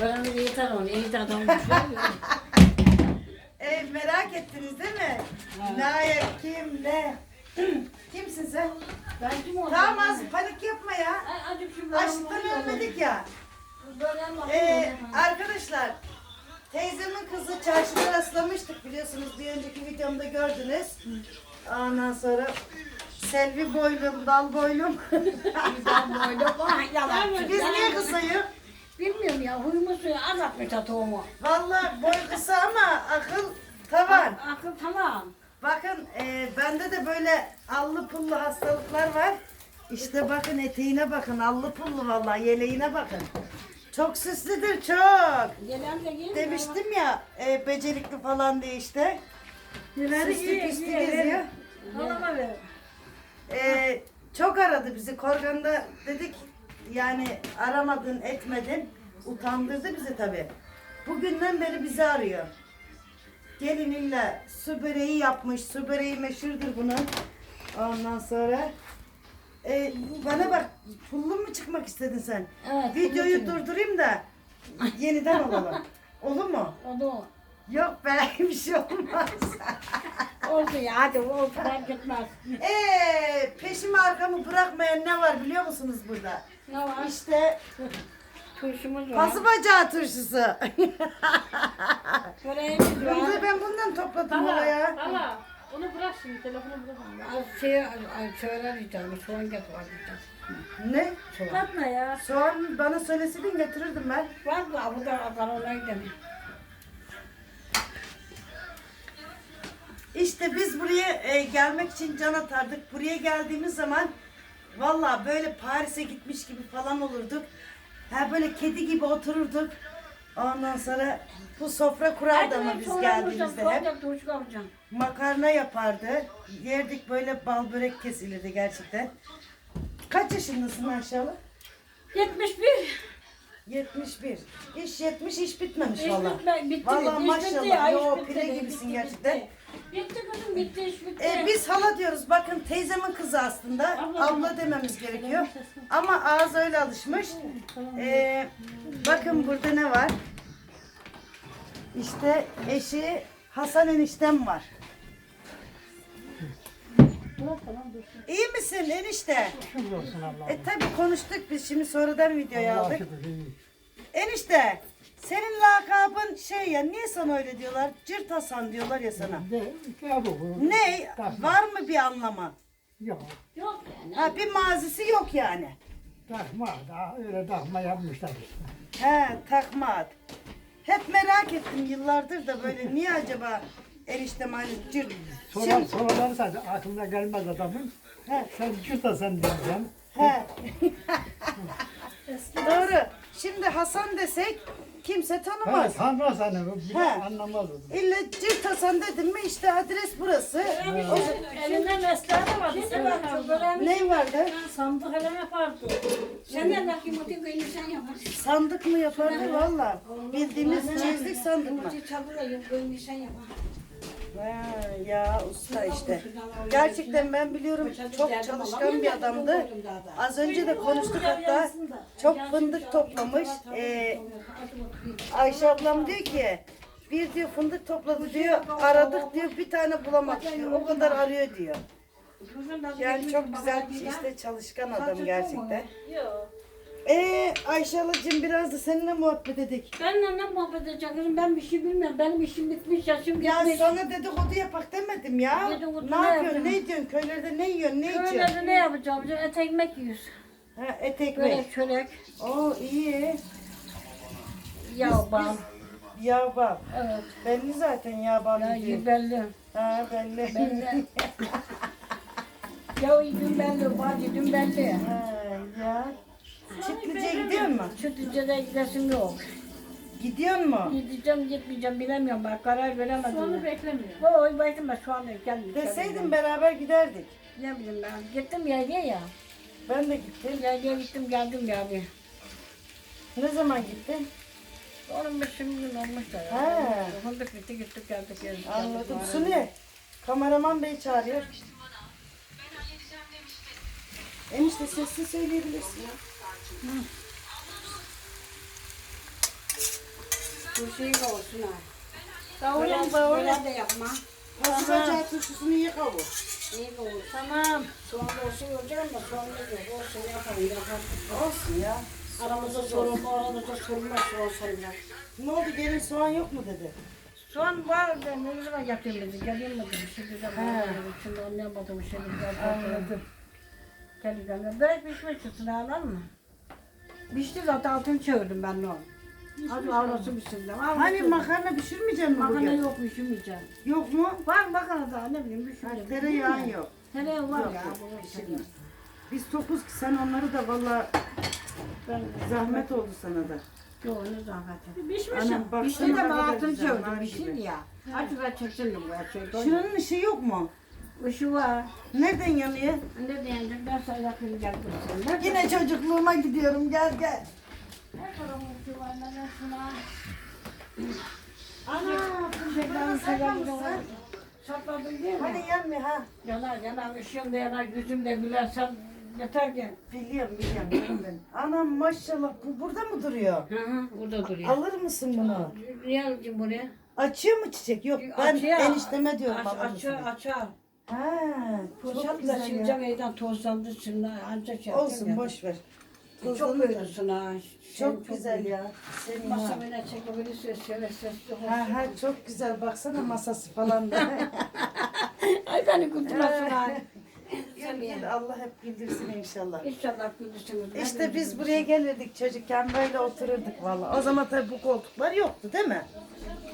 Bir yeter. İyi de adam E, merak ettiniz değil mi? Ne ayak kim ne? Kimsin sen? Ben kim oldum? Tamam az panik yapma ya. Açlıktan ölmedik ya. Ee, arkadaşlar teyzemin kızı çarşıda rastlamıştık biliyorsunuz bir önceki videomda gördünüz. Ondan sonra Selvi boylum, dal boylum. Biz niye kısayım? Bilmiyorum ya huyumu suyu az atmış atoğumu. Vallahi boy kısa ama akıl tavan. Akıl tamam. Bakın e, bende de böyle allı pullu hastalıklar var. İşte bakın eteğine bakın allı pullu vallahi yeleğine bakın. Çok süslüdür çok. Gelen de gelin. Demiştim ya e, becerikli falan diye işte. Süslü püslü geziyor. Halama ver. E, çok aradı bizi Korgan'da dedik yani aramadın etmedin. Utandırdı bizi tabi. Bugünden beri bizi arıyor. Gelininle su böreği yapmış. Su böreği meşhurdur bunun. Ondan sonra e, bana bak pullu mu çıkmak istedin sen? Evet. Videoyu durdurayım da yeniden olalım. Olur mu? O da o. Yok be bir şey olmaz. Olsun ya hadi o fark etmez. Eee peşimi arkamı bırakmayan ne var biliyor musunuz burada? Ne var? İşte Turşumuz var. pası bacağı turşusu. Böreğimiz var. Bunu ben bundan topladım oraya. Hala onu bırak şimdi telefonu bırak. Az şey, az söyler diyeceğim. Soğan getir var. Ne? Soğan. Katma ya. Soğan bana söyleseydin getirirdim ben. Var da bu da karolaya gidelim. İşte biz buraya e, gelmek için can atardık. Buraya geldiğimiz zaman valla böyle Paris'e gitmiş gibi falan olurduk. Ha böyle kedi gibi otururduk. Ondan sonra bu sofra kurardı ama biz geldiğimizde hep. Makarna yapardı. Yerdik böyle bal börek kesilirdi gerçekten. Kaç yaşındasın maşallah? 71. 71. İş 70 iş bitmemiş İş valla. bitme- bitti. Vallahi İş maşallah. bitti ya, Yo, iş bitti pire gibisin bitti, gerçekten. Bitti. kızım bitti iş bitti. E, biz hala diyoruz bakın teyzemin kızı aslında Abla. abla dememiz gerekiyor ama ağız öyle alışmış. E, bakın burada ne var? İşte eşi Hasan eniştem var. İyi misin enişte? Şükür olsun Allah'a. E tabi konuştuk biz şimdi sonradan videoyu Allah'a aldık. şükür iyi. Enişte senin lakabın şey ya niye sana öyle diyorlar? Cırt Hasan diyorlar ya sana. Ne? Ne. Var mı bir anlamı? Yok. Yok yani. Ha bir mazisi yok yani. Takma da öyle takma yapmışlar işte. He takma ad. Hep merak ettim yıllardır da böyle niye acaba eniştem hani cırt. Sorar, Şimdi, sorarlarsa aklına gelmez adamın. he, Sen cüta sen diyeceksin. he. Doğru. Şimdi Hasan desek kimse Ha, tanımaz. tanımaz hani. Bir He. anlamaz onu. İlle cırt Hasan dedim mi işte adres burası. Elinde mesleğe de vardı. Bak şu böreğimiz Ne vardı? Sandık hele yapardı. Sen de bak yumurta koyun sen yaparsın. Sandık mı yapardı valla? Bildiğimiz çizdik sandık mı? Yumurta çadırla yum koyun sen yaparsın. Ya usta işte. Gerçekten ben biliyorum çok çalışkan bir adamdı. Az önce de konuştuk hatta. Çok fındık toplamış. Ee, Ayşe ablam diyor ki bir diyor fındık topladı diyor aradık diyor bir tane bulamadık diyor. O kadar arıyor diyor. Yani çok güzel işte çalışkan adam gerçekten. Yok. Ee Ayşe biraz da seninle muhabbet ededik. Benimle ne muhabbet edeceksiniz? Ben bir şey bilmiyorum. Benim işim bitmiş, yaşım Ya gitmiş. sana dedikodu yapak demedim ya. Dedikodu Ne ne yapıyorsun? yapacağım? Ne diyorsun? Köylerde ne yiyorsun? Ne içiyorsun? Köylerde ne yapacağım? Et ekmek yiyoruz. Ha, et ekmek. Börek, çörek, Oo iyi. yağ, bal. Evet. Belli zaten bal Ya yediğin. belli. Ha belli. Belli. ya yedin belli, bal yedin belli. ha, ya. Çiftlice gidiyor mu? Sütlüce'de gidesim yok. Gidiyor mu? Gideceğim, gitmeyeceğim bilemiyorum. Ben karar veremedim. Sonra ya. beklemiyor. Oy ben şu anda gelmiyor. Deseydin beraber giderdik. Ne bileyim ben. Gittim yaylaya ya. Ben de gittim. Yaylaya gittim geldim yani. Ne zaman gittin? Onun bir şimdi gün olmuş da ya. Ha. Fındık bitti gittik geldik. geldik, Anladım. geldik. Suni. Kameraman bey çağırıyor. Enişte sesli söyleyebilirsin ya. Turşuyu olsun ha. Kavuruyorum. böyle de yapma. Nasıl bacağı turşusunu ye kavur. İyi de olur. Tamam. Soğan da olsun olacak ama soğan da yok. Olsun yapalım yapalım. Olsun ya. Aramızda sorun, aramızda sorunlar soğan sayılır. Ne oldu gelin soğan yok mu dedi. Soğan var ben ne zaman yapayım dedi. Geleyim mi dedim. Şimdi de bağırdım. Şimdi anlayamadım. Şimdi gel Anladım. Gel gel. Börek pişmek için ağlar mı? Pişti zaten altını çevirdim ben onu. Hadi avrası pişirdim. Hani makarna pişirmeyecek mi Makarna bugün? yok pişirmeyeceğim. Yok mu? Var makarna da ne bileyim Ha, pişireceğim. tereyağı yok. Tereyağı var Yok, ya. yok, bunu pişirmez. pişirmez. Biz tokuz ki sen onları da valla Ben zahmet oldu sana da. Yok ne zahmeti. Pişmiş Anam ya. Pişti baksana de ne ben kadar altını güzel, nar çevirdim. gibi. Pişti ya. Acı ben çeksin bu her şey. Şuranın ışığı yok mu? Işığı var. Nereden yanıyor? Ne diyeceğim ben sana kıracak mısın? Yine çocukluğuma gidiyorum gel gel. Ne kadar ışığı var ne şuna. Ana saklamışsın. selam Sakladım değil mi? Hani yanmıyor ha. Yanar yanar ışığım da yanar yüzüm de gülersen yeter ki. Biliyorum biliyorum ben. Anam maşallah bu burada mı duruyor? Hı hı burada duruyor. Alır mısın bunu? Niye alacağım buraya? Açıyor mu çiçek? Yok ben Açıyor. enişteme diyorum Aç, mısın? açar. Ha, çok da güzel ya. evden tozlandı şimdi anca şey Olsun ya. boş ver. Çok Tozlanır da. büyüdüsün ha. Çok Sen güzel ya. Senin ha. Masamına çekebilirsin şöyle sesli olsun. Ha ha çok güzel baksana masası falan da. Ay beni kurtulasın ha. Gül gül Allah hep güldürsün inşallah. İnşallah güldürsünüz. İşte biz buraya gelirdik çocukken böyle otururduk vallahi. O zaman tabii bu koltuklar yoktu değil mi?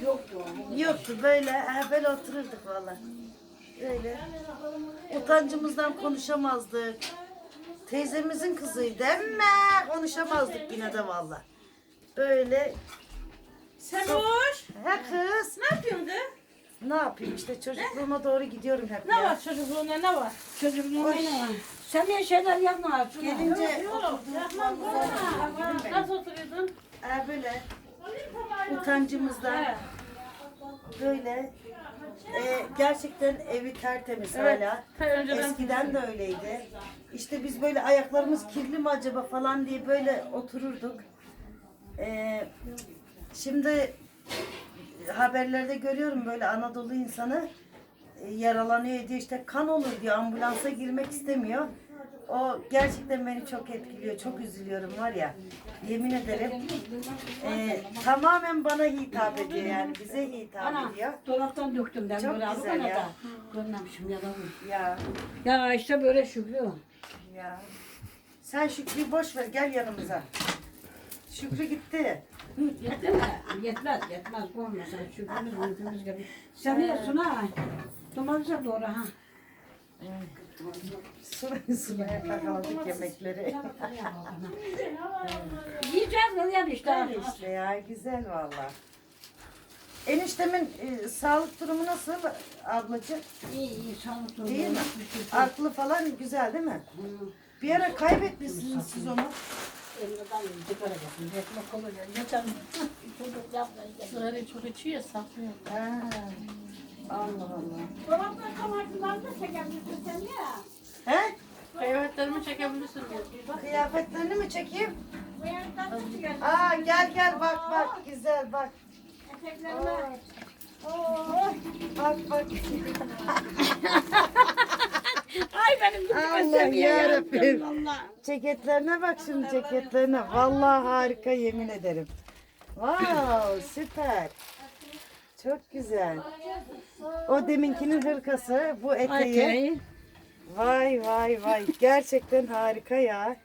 Yoktu. Yoktu böyle ha, böyle otururduk vallahi. Öyle. Utancımızdan konuşamazdık. Teyzemizin kızıydı ama konuşamazdık yine de vallahi. Böyle Semoş. he kız Ne yapıyorsun kız? ne yapayım işte çocukluğuma doğru gidiyorum hep Ne ya. var çocukluğunda ne var? Çocukluğuma ne var? Sen niye şeyler yapma. Şuna. Gelince Yok yapmam bana. Nasıl oturuyordun? ha, böyle utancımızdan He. böyle e, gerçekten evi tertemiz Evet. hala. Ta önceden Eskiden de öyleydi. İşte biz böyle ayaklarımız kirli mi acaba falan diye böyle otururduk. Ee, şimdi haberlerde görüyorum böyle Anadolu insanı e, yaralanıyor diye işte kan olur diyor ambulansa girmek istemiyor. O gerçekten beni çok etkiliyor. Çok üzülüyorum var ya. Yemin ederim. e, tamamen bana hitap ediyor yani. Bize hitap ediyor. dolaptan döktüm ben Çok böyle güzel alıp ya. da. Görmemişim ya da. Ya Ya işte böyle Şükrü. Ya. Sen Şükrü'yü boş ver gel yanımıza. Şükrü gitti. Yetti mi? Yetmez, yetmez. Olmaz. Sen Şükrü'müz mümkünümüz gibi. Sen yiyorsun ha. Domatese doğru ha. Sıraya sıraya kakaladık yemekleri. Yiyeceğiz ne yani işte. Öyle işte ya güzel valla. Eniştemin e, sağlık durumu nasıl ablacığım? İyi iyi sağlıklı. İyi mi? Şükür. Aklı falan güzel değil mi? Hı. Bir ara kaybetmişsiniz siz onu. Elimden sigara yapın. Yetmek olur ya. Geçen çocuk yapmayın. Sigara çok içiyor saklıyor. Ha. Allah Allah. Dolaptan kamartılar da çekebilirsin sen ya. He? Kıyafetlerimi çekebilirsin diyor. Kıyafetlerini mi çekeyim? Bu yandan da çıkar. Aa gel gel bak bak güzel bak. Eteklerine. Oo, bak bak. Ay benim Allah yarabbim. Ceketlerine bak şimdi ceketlerine. Vallahi harika yemin ederim. Wow süper. Çok güzel. O deminkinin hırkası, bu eteği. Vay vay vay. Gerçekten harika ya.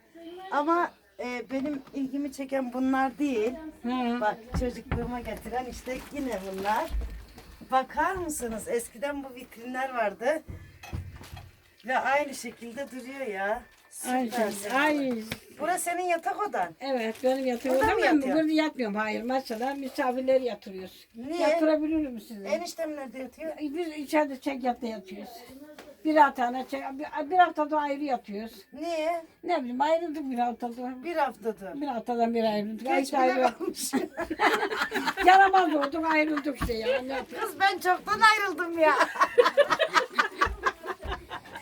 Ama e, benim ilgimi çeken bunlar değil. Bak çocukluğuma getiren işte yine bunlar. Bakar mısınız? Eskiden bu vitrinler vardı. Ve aynı şekilde duruyor ya. Süpersin. Ay. Burası senin yatak odan. Evet benim yatıyorum Burada mı ama yatıyor? burada yatmıyorum. Hayır mesela misafirleri yatırıyoruz. Niye? Yatırabilirim sizi. Eniştem nerede yatıyor? Biz içeride çek yatta yatıyoruz. Bir haftada çek, bir, bir haftada ayrı yatıyoruz. Niye? Ne bileyim ayrıldık bir haftada. Bir haftadır. Bir haftadan bir ayrıldık. Geç Ay, bile ayrı. kalmış. Yaramaz olduk ayrıldık işte ya. Ne yapayım? Kız ben çoktan ayrıldım ya.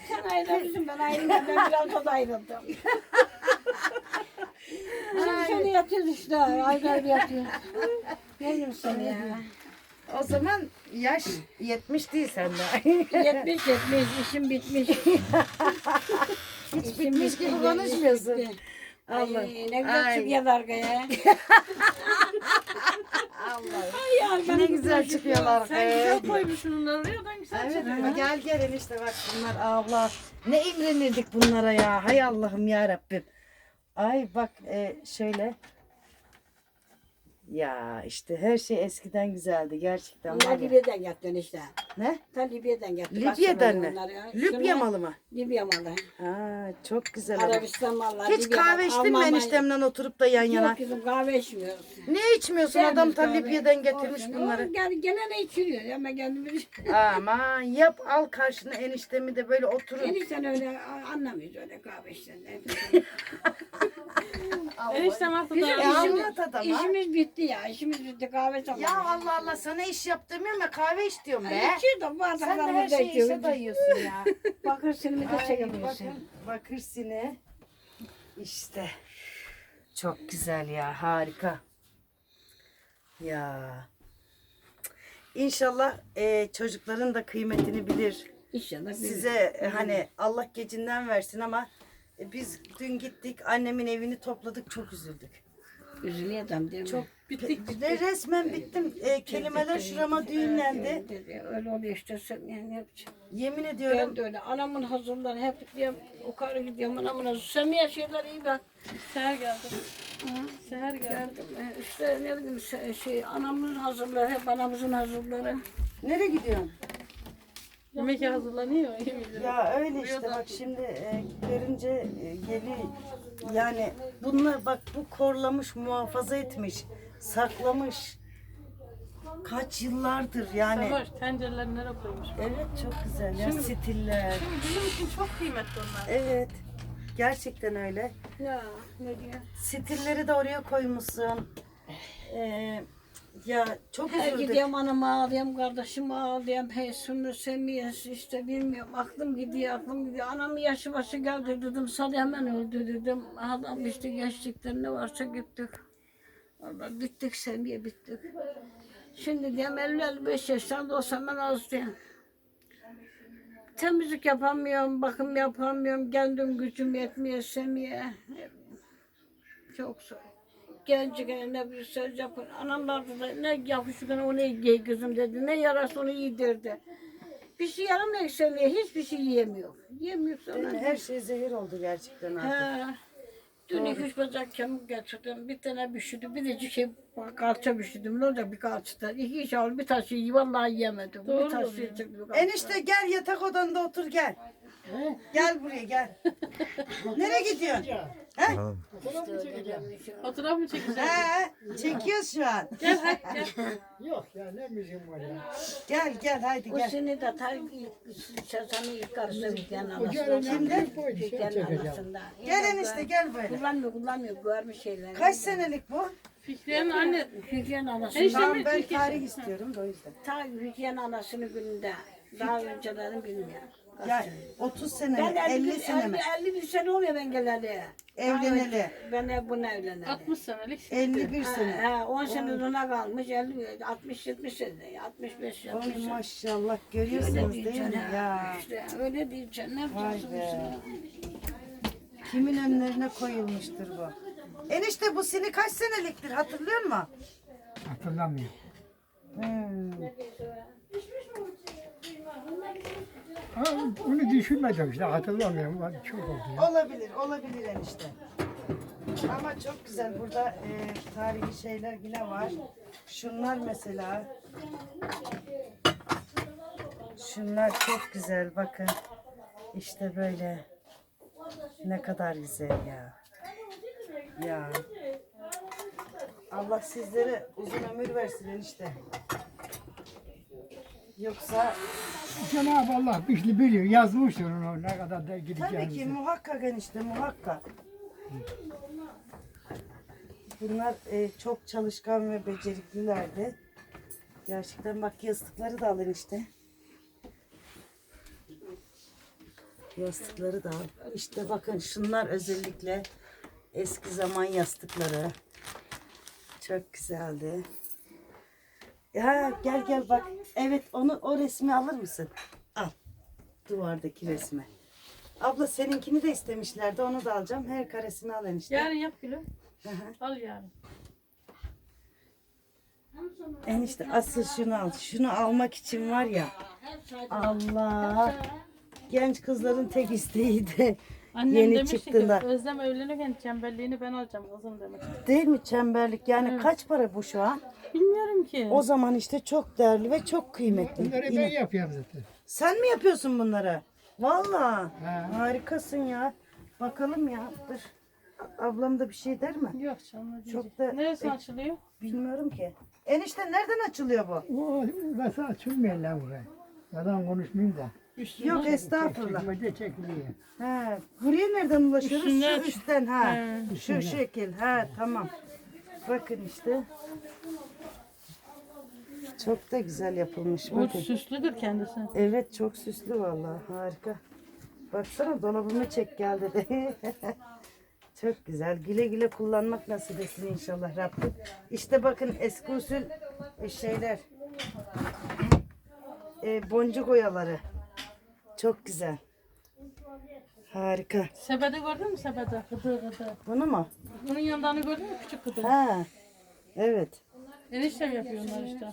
Sen ayrılmışsın ben ayrıldım. Ben bir haftada ayrıldım. Şimdi şöyle yatıyoruz işte. Ayrı ayrı yatıyoruz. Benim seni ya. O zaman yaş 70 değil sende. 70 70 işim bitmiş. Hiç bitmiş gibi konuşmuyorsun. Allah. Allah. ne güzel Ay. çıkıyor arkaya. Allah. Ne güzel çıkıyorlar. Sen güzel koymuşsun onları oraya. Oradan güzel Evet ama gel gel enişte bak bunlar abla. Ne imrenirdik bunlara ya. Hay Allah'ım ya Rabbim. Ay bak e, şöyle. Ya işte her şey eskiden güzeldi gerçekten. Onlar var ya. Libya'dan getirdi işte. Ne? Ta Libya'dan getirdi. Libya'dan mı? Libya malı mı? Libya malı. Ha, çok güzel. Arabistan malı. Hiç Libya malı, kahve içtin mi Almanya- eniştemle oturup da yan yana? Yok kızım kahve içmiyoruz. Niye içmiyorsun? Adam ta Sevmiyoruz Libya'dan getirmiş Olsun. bunları. O Gel, gelene içiriyor ama kendimiz. Aman yap al karşına eniştemi de böyle oturun. Enişten öyle a- anlamıyoruz öyle kahve işten. Eniştem haftada Bizim E, işimiz, işimiz bitti ya. İşimiz bitti kahve zamanı. Ya Allah Allah sana iş yap demiyorum ya kahve iç diyorum be. İçiyor da Sen de her şeyi işe dayıyorsun ya. Bakır silimi de çekemiyorsun. bakın bakır sine. İşte. Çok güzel ya harika. Ya. İnşallah e, çocukların da kıymetini bilir. İnşallah. Size e, hani Allah gecinden versin ama e, biz dün gittik annemin evini topladık çok üzüldük. Üzülüyordum değil mi? Çok bittik. De resmen bittim. E, kelimeler şurama düğümlendi. Öyle oluyor işte sen yani ne yapacaksın? Yemin ediyorum. Ben de öyle. Anamın hazırları hep diyorum. Yukarı gidiyorum anamın hazır. Semiye şeyler iyi bak. Seher geldi. Seher geldi. Geldim. E, İşte ne bileyim şey, şey anamın hazırları hep anamızın hazırları. Nereye gidiyorsun? Yemek hazırlanıyor. Ya öyle işte bak şimdi e, görünce e, geli yani bunlar bak bu korlamış muhafaza etmiş saklamış kaç yıllardır yani Savaş tencereleri nereye koymuş? evet çok güzel ya Şimdi- stiller Şimdi bizim için çok kıymetli onlar. evet gerçekten öyle Ya ne diyor? stilleri de oraya koymuşsun Ee, ya çok Her üzüldük gidiyorum anama ağlıyorum, kardeşime ağlıyorum. Hey Sunu Semiyes işte bilmiyorum. Aklım gidiyor, aklım gidiyor. Anamın yaşı başı geldi dedim. Sana hemen öldü dedim. Adam işte geçtikten ne varsa gittik. Valla bittik Semiye bittik. Şimdi diyorum 50-55 yaşında olsam ben az diyorum. Temizlik yapamıyorum, bakım yapamıyorum. Kendim gücüm yetmiyor Semiye. Çok zor. Genç gene ne bir söz yapın. Anamlar da ne yapışık onu giy kızım dedi. Ne yarası onu yedirdi. Bir şey yaramıyor Semiye. Hiçbir şey yiyemiyor. Yemiyor sonra. her şey zehir oldu gerçekten artık He. Dün iki üç bacak kemik getirdim. Bir tane büşüdüm. Bir de şey kalça büşüdüm. Ne olacak bir kalçada? İki iş aldım. Bir taşı yiyi. Vallahi yiyemedim. Doğru bir taşı yiyecek bir kalça. enişte gel yatak odanda otur gel gel buraya gel nereye gidiyorsun He? Fotoğraf mı çekeceksin? He, çekiyoruz şu an. Gel hadi gel. Yok ya ne müziğim var ya. Gel gel haydi O gel. seni de ta Şasan'ın ilk karısı Hüseyin O anasından. gelene koydu şey. Gel enişte gel böyle. Kullanmıyor kullanmıyor görmüş şeyleri. Kaç senelik bu? Fikriye'nin anne. Hüseyin anasından. Enişte Tamam mi? ben Türkiye- tarih istiyorum da o yüzden. Ta Hüseyin anasının gününde. Daha öncelerini bilmiyorum. Ya 30 sene Ben mi 50, 50 sene mi? 50, 51 sene oluyor ben geleli. Evleneli. Ben hep bunu evleneli. 60 senelik. 51 Ha, sene. ha, 10 sene sonra kalmış 50, 60, 70 sene, 65, 70 Ay sene. maşallah Öyle görüyorsunuz değil diyeceksin mi? ha. Ya İşte öyle diyeceksin. Ne Vay yapacaksın be. kimin önlerine koyulmuştur bu? Enişte bu seni kaç seneliktir hatırlıyor musun? Hatırlamıyorum. Hmm. Ha, onu düşünmedim işte hatırlamıyorum. Çok oldu ya. Olabilir, olabilir enişte. Ama çok güzel. Burada e, tarihi şeyler yine var. Şunlar mesela. Şunlar çok güzel. Bakın. İşte böyle. Ne kadar güzel ya. Ya. Allah sizlere uzun ömür versin enişte. Yoksa Cenab-ı Allah bir şey biliyor. Yazmıştır onu ne kadar da tabii ki gideceğimizi. muhakkak enişte muhakkak. Bunlar e, çok çalışkan ve beceriklilerdi. Gerçekten bak yastıkları da alın işte. Yastıkları da al. İşte bakın şunlar özellikle eski zaman yastıkları. Çok güzeldi. Ha, gel gel bak. Evet onu o resmi alır mısın? Al. Duvardaki resmi. Abla seninkini de istemişlerdi. Onu da alacağım. Her karesini al enişte. Yarın yap gülüm. Hı hı. Al yarın. Enişte asıl şunu al. Şunu almak için var ya. Allah. Genç kızların tek isteğiydi. Annem Yeni demiş çıktığında. ki Özlem evlenirken çemberliğini ben alacağım kızım demiş. Değil mi çemberlik? Yani kaç para bu şu an? Bilmiyorum ki. O zaman işte çok değerli ve çok kıymetli. Bunları ben Yine- yapıyorum zaten. Sen mi yapıyorsun bunları? Vallahi. Ha. Harikasın ya. Bakalım ya. Dur. Ablam da bir şey der mi? Yok canım. Çok da- Neresi açılıyor? Bilmiyorum ki. Enişte nereden açılıyor bu? O nasıl açılmıyor lan buraya. Yalan konuşmayayım da. Yok estağfurullah. Çekmece çekiliyor. He, buraya nereden ulaşıyoruz? Üstünden. Şu üstten ha. He. Şu şekil. Ha tamam. Bakın işte. Çok da güzel yapılmış. O Bakın. süslüdür kendisi. Evet çok süslü vallahi harika. Baksana dolabımı çek gel dedi. çok güzel. Güle güle kullanmak nasip etsin inşallah Rabbim. İşte bakın eski usul e, şeyler. E, boncuk oyaları. Çok güzel. Harika. Sepeti gördün mü sepeti? Gıdı gıdı. Bunu mu? Bunun yanlarını gördün mü küçük gıdı? Ha. Evet. Eniştem yapıyor onlar işte.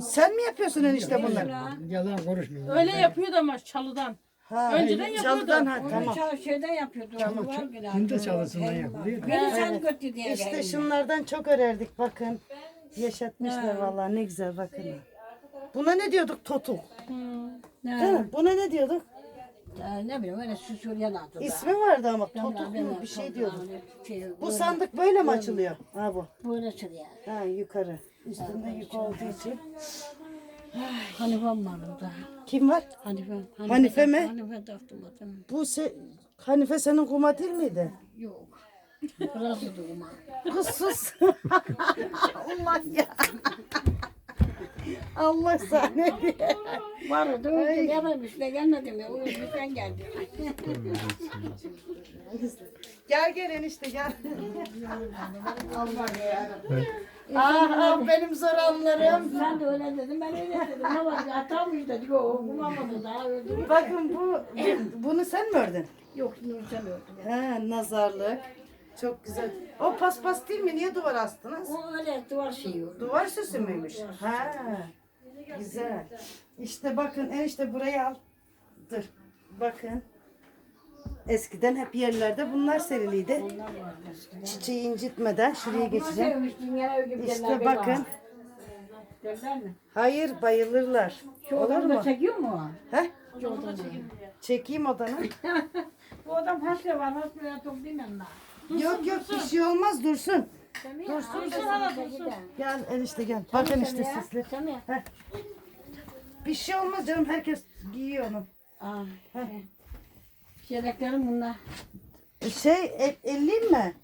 Sen mi yapıyorsun enişte bunları? Yalan konuşmayayım. Öyle yapıyordu ama çalıdan. Ha. Önceden yapıyordu. Çalıdan ha tamam. Tamam. Şeyden yapıyordu. Gene. Hındı çalısından yapılıyor. Beni sen götür diye. İşte şunlardan çok örerdik bakın. Yaşatmışlar vallahi ne güzel bakın. Buna ne diyorduk? Totuk. Değil mi? Buna ne diyorduk? Ne bileyim öyle süsüryen adı da. İsmi vardı ama totuk mu bir şey diyorduk. Şey, Bu sandık böyle mi açılıyor? Ha bu. böyle sürüyor. Ha yukarı. Üstünde yük olduğu için. Hanifem var orada. Kim var? Hanife. Hanife mi? Hanife de avtomatım. Bu se Hanife senin kuma değil miydi? Yok. Burası doğma. Kız sus. Allah ya. Allah sahne diye. Vardı öyle gelmemiş de gelmedim ya. Yüzden geldi. Gel gel enişte gel. ah ah benim zor anlarım. Sen de öyle dedin ben öyle dedim. Ne var ya atamış dedik o bulamadı daha öldü. Bakın bu bunu sen mi ördün? Yok Nurcan öldü. He nazarlık. Çok güzel. O paspas değil mi? Niye duvar astınız? O öyle duvar şeyi yok. Duvar süsü müymüş? Ha. Güzel. İşte bakın enişte buraya al. Dur. Bakın. Eskiden hep yerlerde bunlar seriliydi. Çiçeği incitmeden şuraya geçeceğim. İşte bakın. Hayır bayılırlar. Şu Olur mu? çekiyor mu? He? Çekeyim odanı. Bu odam hasre var hasre çok bilmem ben. yok yok bir şey olmaz dursun. Dursun dursun. Gel enişte gel. Bakın işte sisli. Sen ya. Bir şey olmaz canım herkes giyiyor onu. Aa. Yedeklerim bunlar. Şey e, elleyeyim mi?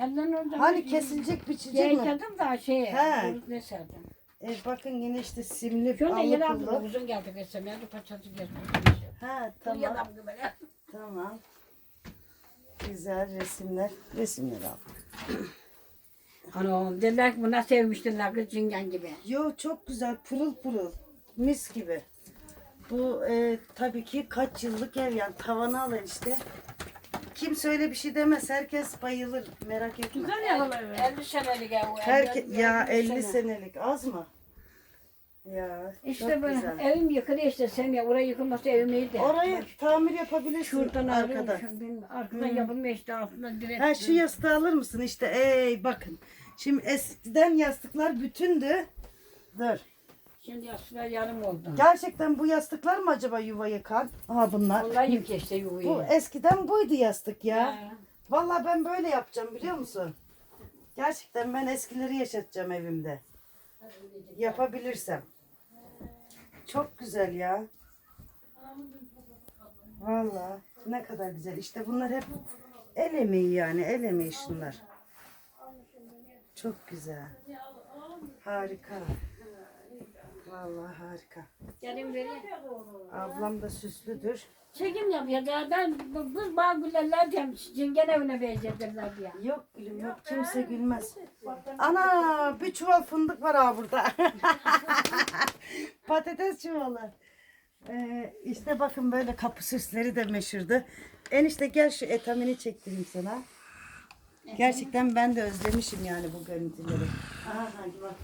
Elden orada. Hani kesilecek biçecek mi? Yayınladım da şey. He. Ne serdim. E, bakın yine işte simli Şöyle allı aldım. Uzun geldi desem ya. Paçası geldi. Ha Tamam. tamam. Yalan gibi böyle. Tamam. Güzel resimler. Resimler al. Ano dediler ki buna sevmiştiler kız cingen gibi. Yo çok güzel pırıl pırıl. Mis gibi. Bu e, tabii ki kaç yıllık ev yani tavanı alır işte. Kimse öyle bir şey demez. Herkes bayılır. Merak etme. Güzel yapılar. 50 senelik ev o. Herke, 50 ya 50 sene. senelik az mı? Ya İşte çok böyle güzel. evim yıkılıyor işte sen ya oraya yıkılması evim iyiydi. Orayı tamir yapabilirsin Şuradan arkada. arkadan. Arkadan yapılmıyor işte altından direkt. Ha şu yastığı alır mısın işte? Ey bakın. Şimdi eskiden yastıklar bütündü. Dur. Şimdi yaşlılar yarım oldu. Gerçekten bu yastıklar mı acaba yuva yıkan? Aha bunlar. Onlar yıkıyor işte yuvayı. Bu eskiden buydu yastık ya. Ha. Vallahi ben böyle yapacağım biliyor musun? Gerçekten ben eskileri yaşatacağım evimde. Yapabilirsem. Çok güzel ya. Vallahi ne kadar güzel. İşte bunlar hep el emeği yani. El emeği şunlar. Çok güzel. Harika. Vallahi harika. Gelin vereyim. Ablam da süslüdür. Çekim yapıyor. Ya ben bu kız bağ gülerler diyorum. Cingen evine verecekler diye. Yok gülüm yok kimse gülmez. Ana bir çuval fındık var ha burada. Patates çuvalı. Ee, işte bakın böyle kapı süsleri de meşhurdu. Enişte gel şu etamini çektireyim sana. Gerçekten ben de özlemişim yani bu görüntüleri. Aha hadi bak.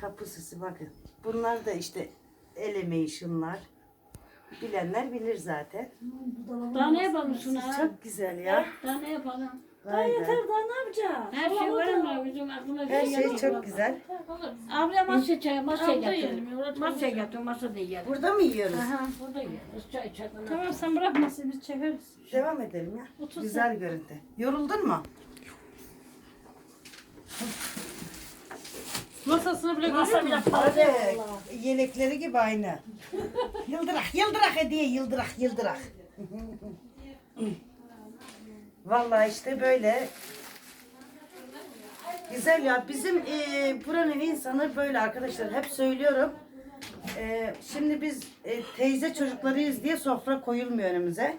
Kapı süsü bakın. Bunlar da işte el emeği şunlar. Bilenler bilir zaten. Daha ne yapalım şuna? Çok güzel ya. Daha ne yapalım? Vay be. Daha ne yapacağız? Her şey var ama bizim aklına Her şey gelmiyor. çok güzel. Abla masa çay, masa Abla getir. yiyelim, orada Masa getir, masa da yiyelim. Burada mı yiyoruz? Aha, burada yiyoruz. Çay çakına. Tamam sen bırakmasın biz çekeriz. Devam edelim ya. Güzel görüntü. Yoruldun mu? Masasını bile Masa bile Hadi. Yelekleri gibi aynı. yıldırak, yıldırak hediye, yıldırak, yıldırak. Vallahi işte böyle. Güzel ya. Bizim e, buranın insanı böyle arkadaşlar. Hep söylüyorum. E, şimdi biz e, teyze çocuklarıyız diye sofra koyulmuyor önümüze.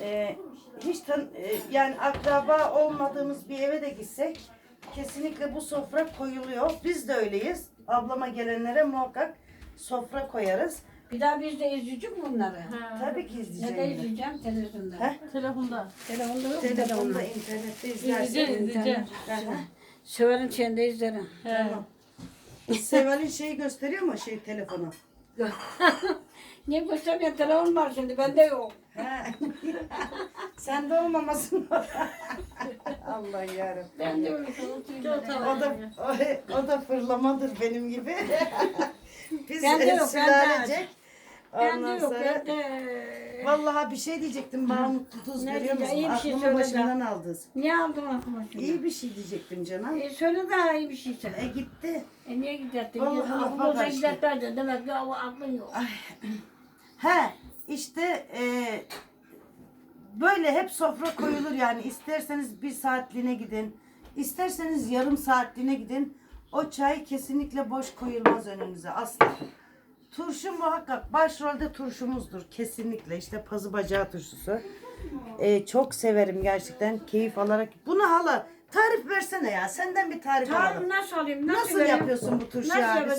E, hiç tan e, yani akraba olmadığımız bir eve de gitsek kesinlikle bu sofra koyuluyor. Biz de öyleyiz. Ablama gelenlere muhakkak sofra koyarız. Bir daha biz de izleyecek bunları. Tabii ki Ne de izleyeceğim. izleyeceğim televizyonda. Heh. Telefonda. Telefonda yok mu Telefonda, internette İzleyeceğiz, izlersin. izleyeceğiz. Severin şeyinde izlerim. Seval'in şeyi gösteriyor mu şey telefonu? Niye göstermiyor? Telefon var şimdi, bende yok. He. Sen de olmamasın. Allah yarabbim. Ben de. O da, o, o da fırlamadır benim gibi. Biz Bende yok, bende sülalecek. Bende Ondan yok, sonra bende. vallahi bir şey diyecektim. Mahmut Tuz Ne biliyor musun? diyeceğim? İyi bir şey Aklımı söyle başımdan aldın. Niye aldın aklıma şimdi? İyi bir şey diyecektim canım. E, söyle daha iyi bir şey söyle. E gitti. E niye gidecektin? Vallahi lafa olsa kaçtı. gidecektin. Demek ki o aklın yok. He işte e, böyle hep sofra koyulur yani isterseniz bir saatliğine gidin isterseniz yarım saatliğine gidin o çay kesinlikle boş koyulmaz önünüze asla. Turşu muhakkak başrolde turşumuzdur kesinlikle işte pazı bacağı turşusu. E, çok severim gerçekten keyif alarak. Bunu hala tarif versene ya senden bir tarif alalım. Tarım nasıl alayım? Nasıl, Nasıl vereyim? yapıyorsun bu turşuyu Nasıl abi? yapacağım?